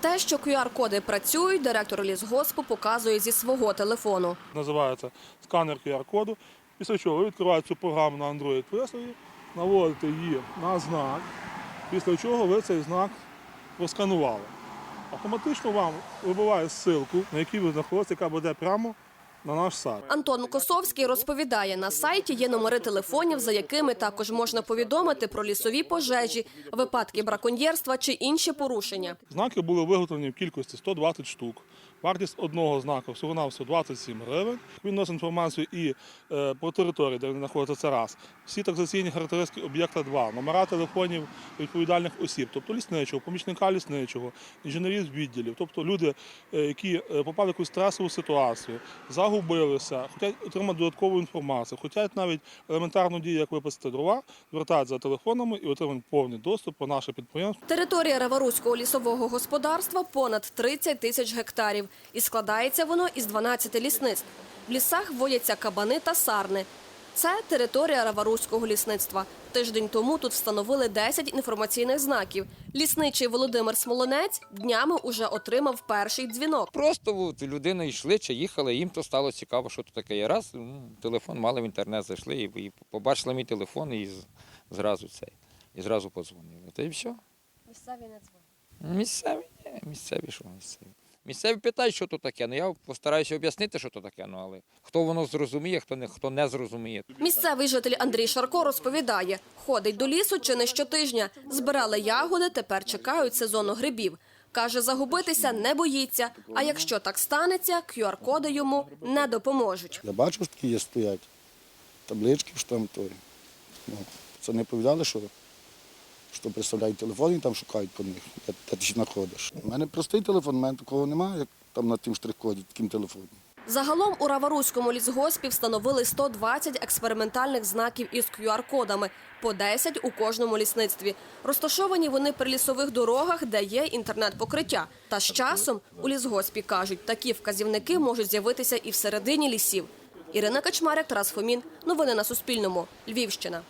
Те, що QR-коди працюють, директор лісгоспу показує зі свого телефону. Називається сканер QR-коду. Після чого ви відкриваєте цю програму на Android пристрої, наводите її на знак, після чого ви цей знак просканували. Автоматично вам вибиває ссылку, на якій ви знаходитесь, яка буде прямо на наш сайт. Антон Косовський розповідає, на сайті є номери телефонів, за якими також можна повідомити про лісові пожежі, випадки браконьєрства чи інші порушення. Знаки були виготовлені в кількості 120 штук. Вартість одного знаку всього на всього 27 гривень. Він носить інформацію і е, про територію, де він знаходиться, це раз. Всі таксаційні характеристики об'єкта два, номера телефонів відповідальних осіб, тобто лісничого, помічника лісничого, інженерів відділів, тобто люди, е, які е, попали в якусь стресову ситуацію, загубилися, хочуть отримати додаткову інформацію, хочуть навіть елементарну дію, як випасти дрова, звертають за телефонами і отримують повний доступ по нашим підприємство. Територія Раворуського лісового господарства понад 30 тисяч гектарів. І складається воно із 12 лісництв. В лісах водяться кабани та сарни. Це територія Раваруського лісництва. Тиждень тому тут встановили 10 інформаційних знаків. Лісничий Володимир Смолонець днями уже отримав перший дзвінок. Просто от, людина йшли чи їхали, їм то стало цікаво, що тут таке є. Раз, ну, телефон мали в інтернет, зайшли і, і побачили мій телефон і зразу цей. І зразу подзвонили. Та і все. Місцеві не дзвонять. Місцеві, ні, місцеві, що місцеві. Місцеві питають, що то таке. Ну я постараюся об'яснити, що то таке. Ну але хто воно зрозуміє, хто не хто не зрозуміє. Місцевий житель Андрій Шарко розповідає, ходить до лісу чи не щотижня. Збирали ягоди, тепер чекають сезону грибів. Каже, загубитися не боїться. А якщо так станеться, QR-коди йому не допоможуть. Я бачу, що такі є стоять. Таблички, що там. Ну, це не повідали, що, що представляють телефон і там шукають по них, де, де ти знаходиш. У мене простий телефон, у мене такого немає, як там на тим штрих-коді, таким телефоном. Загалом у Раваруському лісгоспі встановили 120 експериментальних знаків із QR-кодами, по 10 у кожному лісництві. Розташовані вони при лісових дорогах, де є інтернет-покриття. Та з часом у лісгоспі кажуть, такі вказівники можуть з'явитися і всередині лісів. Ірина Качмарик, Тарас Фомін. Новини на Суспільному. Львівщина.